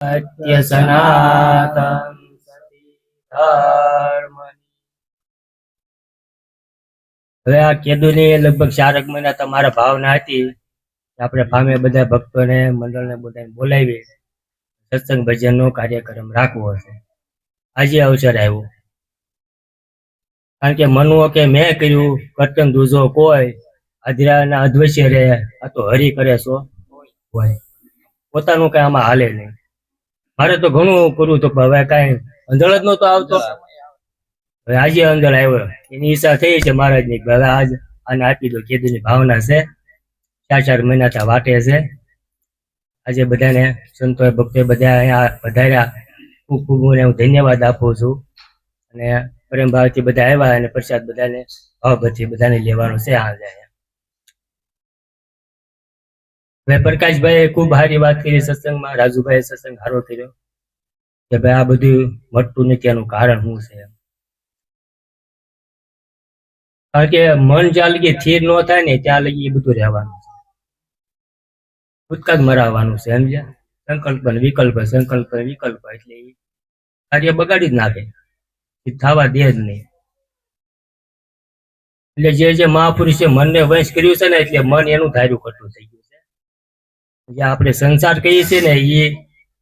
સનાતન હવે આ કેદુની લગભગ ચારક મહિના તમારા ભાવના હતી આપણે ભામે બધા ભક્તોને, મંડળને બધાને બોલાવી સત્સંગ ભજનનો કાર્યક્રમ રાખવો છે આજે અવસર આવ્યો. કારણ કે મનવો કે મેં કર્યું, કર્તન દૂજો કોઈ, અધરાના અધવશ્ય રે આ તો હરી કરે છો હોય. પોતાનું કઈ આમાં હાલે નહીં. મારે તો ઘણું કરવું તો હવે કાંઈ અંધળ જ નહોતો આવતો. હવે આજે અંધળ આવ્યો. એની ઈચ્છા થઈ છે મહારાજની હવે આજ આને આપી દો કીધુંની ભાવના છે. ચાર ચાર મહિનાથી આ વાટે છે. આજે બધાને, સંતોએ, ભક્તોએ બધા અહીંયા વધાર્યા. ખૂબ ખૂબ હું ધન્યવાદ આપું છું. અને પ્રેમ ભાવથી બધા આવ્યા અને પ્રસાદ બધાને ભાવભરથી બધાને લેવાનો છે આજે હવે પ્રકાશભાઈએ ખૂબ સારી વાત કરી સત્સંગમાં, રાજુભાઈએ સત્સંગ સારો કર્યો કે ભાઈ આ બધું મટતું નથી, એનું કારણ શું છે? એમ. કારણ કે મન જ્યાં લગી સ્થિર ન થાય ને, ત્યાં લગી એ બધું રહેવાનું છે. ઉત્કાદ મરાવવાનું છે, સમજ્યા? સંકલ્પ ને વિકલ્પ, સંકલ્પ વિકલ્પ એટલે એ કાર્ય બગાડી જ નાખે. એ થવા દે જ નહીં. એટલે જે જે મહાપુરુષે મનને વંશ કર્યું છે ને, એટલે મન એનું ધાર્યું ખોટું થઈ ગયું. જે આપણે સંસાર કહીએ છીએ ને એ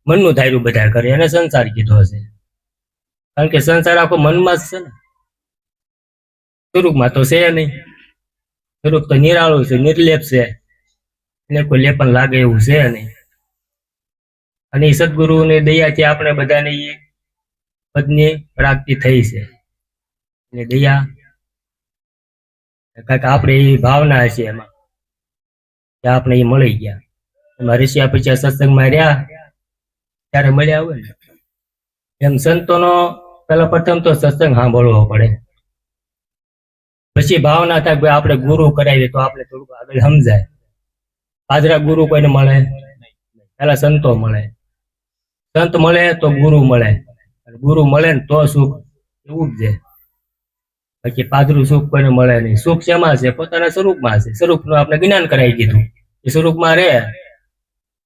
મનનું ધાર્યું બધા કરે, એને સંસાર કીધો છે કારણ કે સંસાર આખો મનમાં જ છે ને. સ્વરૂપમાં તો છે નહીં. સ્વરૂપ તો નિરાળું છે, નિર્લેપ છે. એને કોઈ લેપન લાગે એવું છે નહીં. અને એ સદગુરુની દયાથી આપણે બધાને એ પદની પ્રાપ્તિ થઈ છે. એટલે દયા, કાંઈક આપણે એ ભાવના છે એમાં, કે આપણે એ મળી ગયા. ઋષિયા પછી સત્સંગમાં રહ્યા ત્યારે મળ્યા હોય એમ સંતોનો પેલા પ્રથમ તો સત્સંગ સાંભળવો પડે. પછી ભાવના થાય કે આપણે ગુરુ કરાવીએ તો આપણે થોડુંક આગળ સમજાય. હાજરા ગુરુ કોઈને મળે? પેલા સંતો મળે. સંત મળે તો ગુરુ મળે. ગુરુ મળે ને તો સુખ. એવું જ છે. બાકી પાદરું સુખ કોઈને મળે નહીં. સુખ શેમાં છે? પોતાના સ્વરૂપમાં છે. સ્વરૂપનું આપણે જ્ઞાન કરાવી દીધું. એ સ્વરૂપમાં રહે.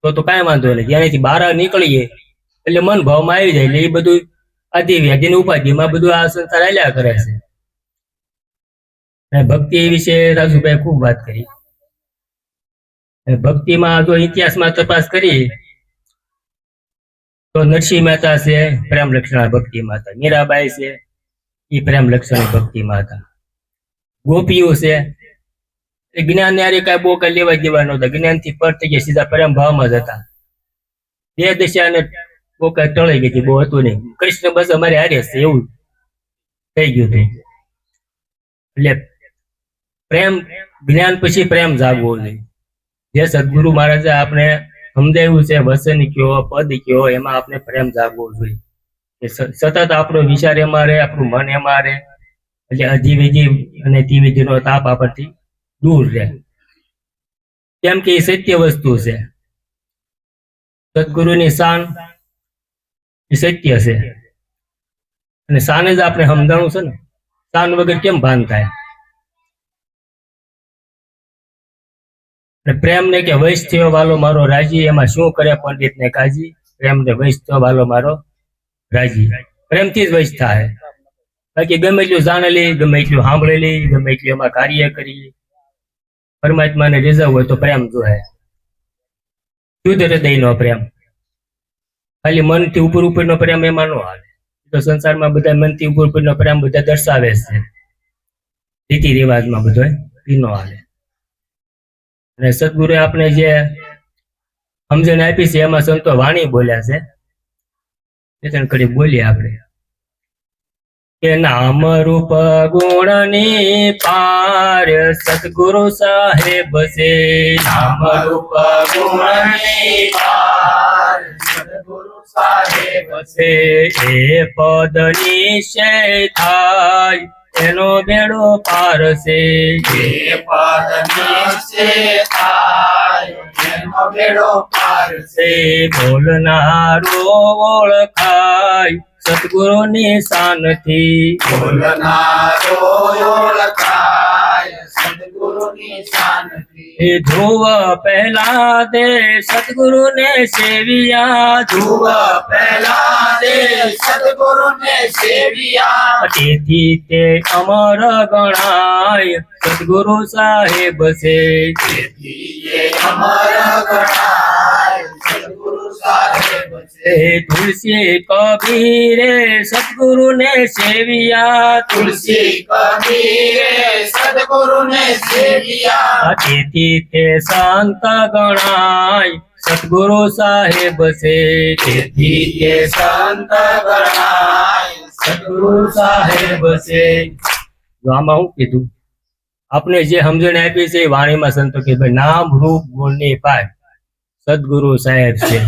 તો તો કાંઈ વાંધો નહીં. જ્યાંથી બહાર નીકળીએ, એટલે મન ભાવમાં આવી જાય, એટલે એ બધું આદિ વ્યાધિ ઉપાધિમાં બધું આ સંસાર હાલ્યા કરે છે. અને ભક્તિ વિશે રાજુભાઈ ખૂબ વાત કરી. ભક્તિમાં જો ઇતિહાસમાં તપાસ કરીએ, તો નરસિંહ મહેતા છે, પ્રેમ લક્ષણ ભક્તિ માતા. મીરાબાઈ છે એ પ્રેમ લક્ષણ ભક્તિ માતા. ગોપીઓ છે જ્ઞાન યારે કઈ બહુ કઈ લેવા દેવા નહોતા જ્ઞાનથી પર થઈ ગયા, સીધા પ્રેમ ભાવમાં જ હતા. બે દશાને બહુ કઈ ટળી ગઈ બહુ હતું નહીં. કૃષ્ણ બસ અમારે હારે છે એવું થઈ ગયું હતું. એટલે પ્રેમ, જ્ઞાન પછી પ્રેમ જાગવો જોઈએ. જે સદગુરુ મહારાજે આપણે સમજાવ્યું છે વસન કયો, પદ કયો, એમાં આપણે પ્રેમ જાગવો જોઈએ. સતત આપણો વિચાર એમાં રહે, આપણું મન એમાં રહે. એટલે અધિવિધિ અને તિવિધિનો તાપ આપણથી દૂર રહે કેમ કે એ સત્ય વસ્તુ છે સદગુરુની શાન એ સત્ય છે અને શાન જ આપણે સમજાણું છે ને શાન વગર કેમ ભાન થાય અને પ્રેમ ને કે વૈશ થયો વાલો મારો રાજી એમાં શું કરે પંડિત ને કાજી પ્રેમ ને વૈશ થયો વાલો મારો રાજી પ્રેમથી જ વૈશ થાય બાકી ગમે એટલું જાણેલી, ગમે એટલું સાંભળેલી, ગમે એટલું એમાં કાર્ય કરી પરમાત્માને રીઝવ હોય તો પ્રેમ જોહે. શુદ્ધ હૃદયનો પ્રેમ? ખાલી મનથી ઉપર ઉપરનો પ્રેમ એમાં ન આવે. તો સંસારમાં બધા મનથી ઉપર ઉપરનો પ્રેમ બધા દર્શાવે છે. રીતિ રિવાજમાં બધો એ ન આવે. અને સદગુરુએ આપણે જે સમજણ આપી છે, એમાં સંતો વાણી બોલ્યા છે. એ ત્રણ કડી બોલીએ આપણે. કે નામ રૂપ ગુણની પાર સદગુરુ સાહેબ છે. નામ રૂપ ગુણની પાર સદગુરુ સાહેબ છે. એ પદ નિશ્ચય થાય એનો બેડો પાર છે. એ પદ નિશ્ચય થાય, એનો બેડો પાર છે બોલનારો ઓળખાય સદગુરુની શાનથી બોલનારો ઓળખાય, સદ્ગુરુની ની શાંતિ એ ધ્રુવ પહેલા દે સદગુરુ ને સેવિયા ધ્રુવ પહેલા દે સદગુરુ ને સેવિયા તેથી તે અમર ગણાય સદગુરુ સાહેબ છે તેથી એ અમર ગણાય સદગુરુ સાહેબ છે એ તુલસી કબીરે સદગુરુ ને સેવિયા. તુલસી કબીરે સદગુરુ ને સેવિયા. તેથી તે સંત ગણાય સદગુરુ સાહેબ છે. તેથી તે સંત ગણાય સદગુરુ સાહેબ છે. આમાં હું કીધું આપણે જે સમજણ આપી છે વાણીમાં સંતો કે ભાઈ નામ રૂપ ગુણની પાય સદગુરુ સાહેબ છે.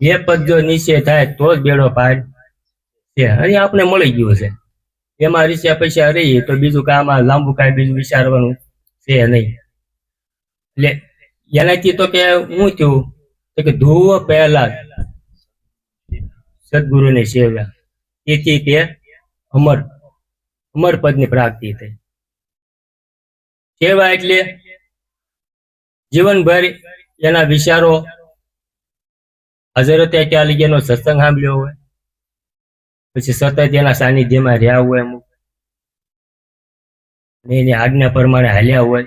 એ પદ જો નિશ્ચય થાય તો જ બેડો પાડ છે. અને આપણે મળી ગયું છે. એમાં રીસ્યા પૈસા રહીએ તો બીજું કામ લાંબુ કાંઈ બીજું વિચારવાનું છે નહીં. એટલે એનાથી તો કે હું થયું? તો કે ધ્રુવ પહેલા સદગુરુને સેવ્યા તેથી તે અમર અમર પદની પ્રાપ્તિ થઈ. સેવા એટલે જીવનભર એના વિચારો લગી એનો સત્સંગ સાંભળ્યો હોય. પછી સતત એના સાનિધ્યમાં રહ્યા હોય અમુક. એની આજ્ઞા પ્રમાણે હાલ્યા હોય.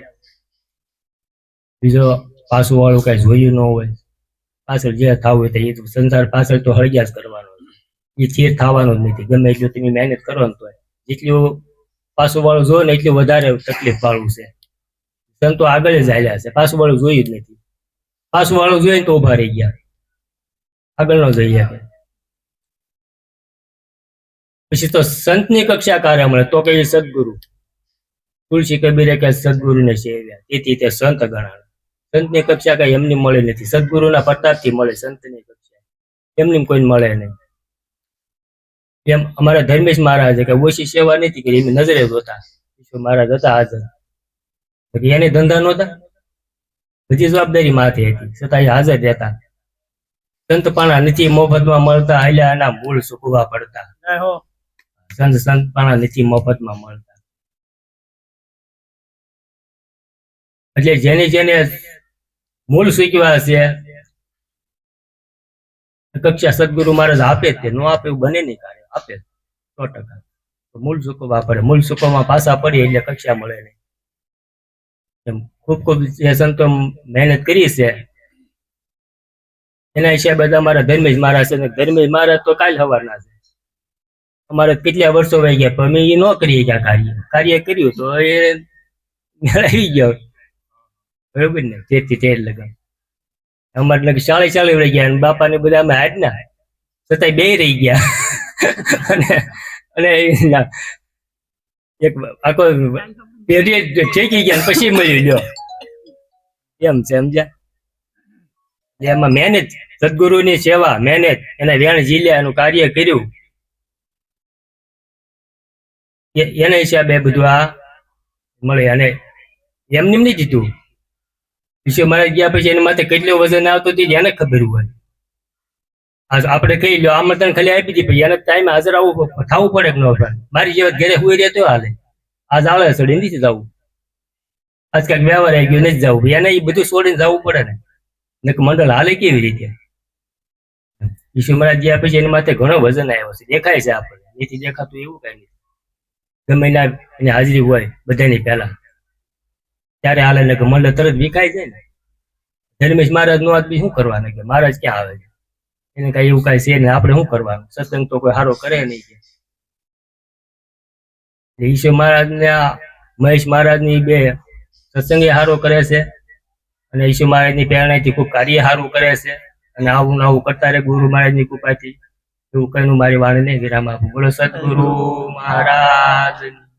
બીજો પાછું વાળું કઈ જોયું ન હોય. પાછળ જે થવું હોય એ સંસાર પાછળ તો હળગ્યા જ કરવાનો એ ચીર થવાનો જ નથી. ગમે એટલું તમે મહેનત કરો ને તો જેટલું પાછું વાળું જોયું ને એટલું વધારે તકલીફ વાળું છે. સંતો આગળ જ હાલ્યા છે. પાછું વાળું જોયું જ નથી. પાછું વાળું જોઈએ તો ઊભા રહી ગયા. આગળ ન પછી તો સંતની કક્ષા કાર્ય મળે, તો કે સદગુરુ. તુલસી કબીરે કે સદગુરુને સેવ્યા તેથી તે સંત ગણાણા સંતની કક્ષા કઈ એમની મળે નથી. સદગુરુના પ્રતાપથી મળે સંતની કક્ષા. એમની કોઈ મળે નહીં. એમ અમારા ધર્મેશ મહારાજે કે ઓછી સેવા નથી કરી, એમની નજરે જોતા. મહારાજ હતા હાજર. એને ધંધા નહોતા. બધી જવાબદારી માથે હતી. છતાં એ હાજર રહેતા. સંતપાણા નથી મફતમાં મળતા હાલ્યા એના મૂળ સુકવા પડતા. સંત સંતપાણા નથી મફતમાં મળતા. એટલે જેને જેને મૂળ શીખવા છે કક્ષા સદગુરુ મહારાજ આપે તે નો આપે એવું બને નહીં કાર્ય આપે સો ટકા. મૂળ સુકવા પડે મૂળ સુકવામાં પાછા પડી એટલે કક્ષા મળે નહીં. એમ ખૂબ ખૂબ જે સંતો મહેનત કરી છે એના હિસાબે અમારા ધર્મેશ મહારાજ છે. ધર્મેશ મહારાજ તો કાલ સવારના છે. અમારે કેટલા વર્ષો વહી ગયા, પણ અમે એ ન કરીએ ગયા કાર્ય. કાર્ય કર્યું તો એ મેળવી ગયો. બરોબર ને? તેથી તેર લગન. અમારે લગન ચાળી ચાળી રહી ગયા અને બાપા ને બધા અમે હાથ ના છતાંય બે રહી ગયા. અને અને એક આખો પેઢી ઠેકી ગયા પછી મળી ગયો એમ છે, સમજ્યા? એમાં મહેનત, સદગુરુની સેવા, મહેનત એના વેણ જીલ્યાનું કાર્ય કર્યું. એના હિસાબે બધું આ મળે અને એમને એમ નહીં જીતું વિશે મારા ગયા પછી એની માથે કેટલું વજન આવતું હતું એને ખબર હોય. આપણે કહી લો આમંત્રણ ખાલી આપી દી પછી એને ટાઈમ હાજર આવવું થવું પડે કે ન પડે? મારી જેવા ઘરે રહે રહેતો હાલે. આજ આવે સડી નથી જવું. આજકાલ વ્યવહાર આવી ગયો, નથી જવું. એને એ બધું છોડીને જવું પડે ને. નકર મંડળ હાલે કેવી રીતે? વિષ્ણુ મહારાજ આપે છે, એની માથે ઘણો વજન આવ્યો છે, દેખાય છે આપણને. એથી દેખાતું એવું કઈ નથી. ગમે એના એની હાજરી હોય, બધાની પહેલા. ત્યારે હાલે ને કે મંડળ તરત વિખાય જાય ને. ધર્મેશ મહારાજ નો આદમી શું કરવાના કે મહારાજ ક્યાં આવે છે? એને કઈ એવું કઈ છે ને આપણે શું કરવાનું? સત્સંગ તો કોઈ સારો કરે નહીં કે. ઈશ્વર મહારાજ ને મહેશ મહારાજની બે સત્સંગ સારો કરે છે. અને ઈશુ મહારાજની પ્રેરણાથી ખૂબ કાર્ય સારું કરે છે. અને આવું આવું કરતા રહે ગુરુ મહારાજની કૃપાથી. એવું કઈ મારી વાણી નહીં વિરામ આપું. બોલો સદગુરુ મહારાજ.